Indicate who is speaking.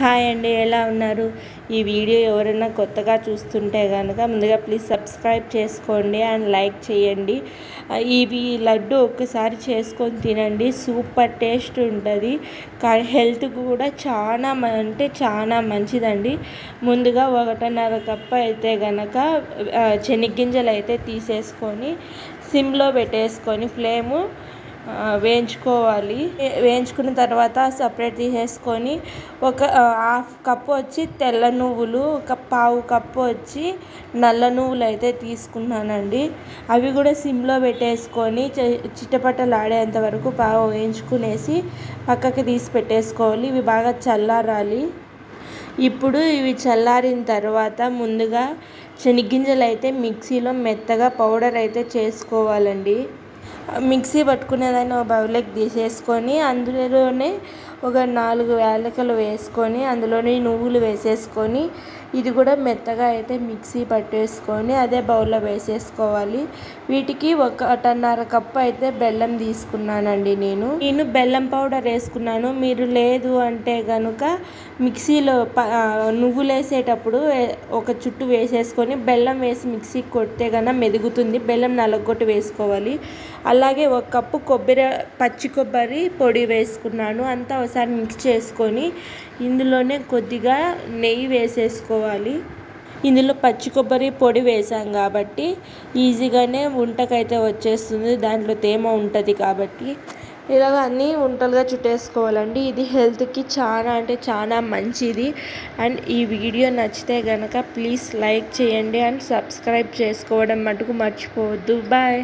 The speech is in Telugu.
Speaker 1: హాయ్ అండి ఎలా ఉన్నారు? ఈ వీడియో ఎవరైనా కొత్తగా చూస్తుంటే కనుక ముందుగా ప్లీజ్ సబ్స్క్రైబ్ చేసుకోండి అండ్ లైక్ చేయండి. ఇవి లడ్డు ఒక్కసారి చేసుకొని తినండి సూపర్ టేస్ట్ ఉంటుంది. కానీ హెల్త్ కూడా చాలా అంటే చాలా మంచిదండి. ముందుగా ఒకటిన్నర కప్పు అయితే కనుక చెనిగ్గింజలు అయితే తీసేసుకొని సిమ్లో పెట్టేసుకొని ఫ్లేము వేయించుకోవాలి. వేయించుకున్న తర్వాత సపరేట్ తీసేసుకొని ఒక హాఫ్ కప్పు వచ్చి తెల్ల నువ్వులు ఒక పావు కప్పు వచ్చి నల్ల నువ్వులు అయితే తీసుకున్నానండి. అవి కూడా సిమ్లో పెట్టేసుకొని చిట్టపట్టలాడేంత వరకు బాగా వేయించుకునేసి పక్కకి తీసి పెట్టేసుకోవాలి. ఇవి బాగా చల్లారాలి. ఇప్పుడు ఇవి చల్లారిన తర్వాత ముందుగా శనగ్గింజలు అయితే మిక్సీలో మెత్తగా పౌడర్ అయితే చేసుకోవాలండి. మిక్సీ పట్టుకునేదాన్ని ఒక బౌల్లోకి తీసేసుకొని అందులోనే ఒక నాలుగు యాలకులు వేసుకొని అందులోని నువ్వులు వేసేసుకొని ఇది కూడా మెత్తగా అయితే మిక్సీ పట్టేసుకొని అదే బౌల్లో వేసేసుకోవాలి. వీటికి ఒకటిన్నర కప్పు అయితే బెల్లం తీసుకున్నానండి నేను. నేను బెల్లం పౌడర్ వేసుకున్నాను. మీరు లేదు అంటే కనుక మిక్సీలో నువ్వులు వేసేటప్పుడు ఒక చుట్టు వేసేసుకొని బెల్లం వేసి మిక్సీ కొడితే కన్నా మెదుగుతుంది. బెల్లం నలగొట్టి వేసుకోవాలి. అలాగే ఒక కప్పు కొబ్బరి పచ్చి కొబ్బరి పొడి వేసుకున్నాను. అంతా ఒకసారి మిక్స్ చేసుకొని ఇందులోనే కొద్దిగా నెయ్యి వేసేసుకోవాలి. ఇందులో పచ్చి కొబ్బరి పొడి వేసాం కాబట్టి ఈజీగానే వంటకైతే వచ్చేస్తుంది. దాంట్లో తేమ ఉంటుంది కాబట్టి ఇలాగ అన్నీ వంటలుగా చుట్టేసుకోవాలండి. ఇది హెల్త్కి చాలా అంటే చాలా మంచిది. అండ్ ఈ వీడియో నచ్చితే కనుక ప్లీజ్ లైక్ చేయండి అండ్ సబ్స్క్రైబ్ చేసుకోవడం మటుకు మర్చిపోవద్దు. బాయ్.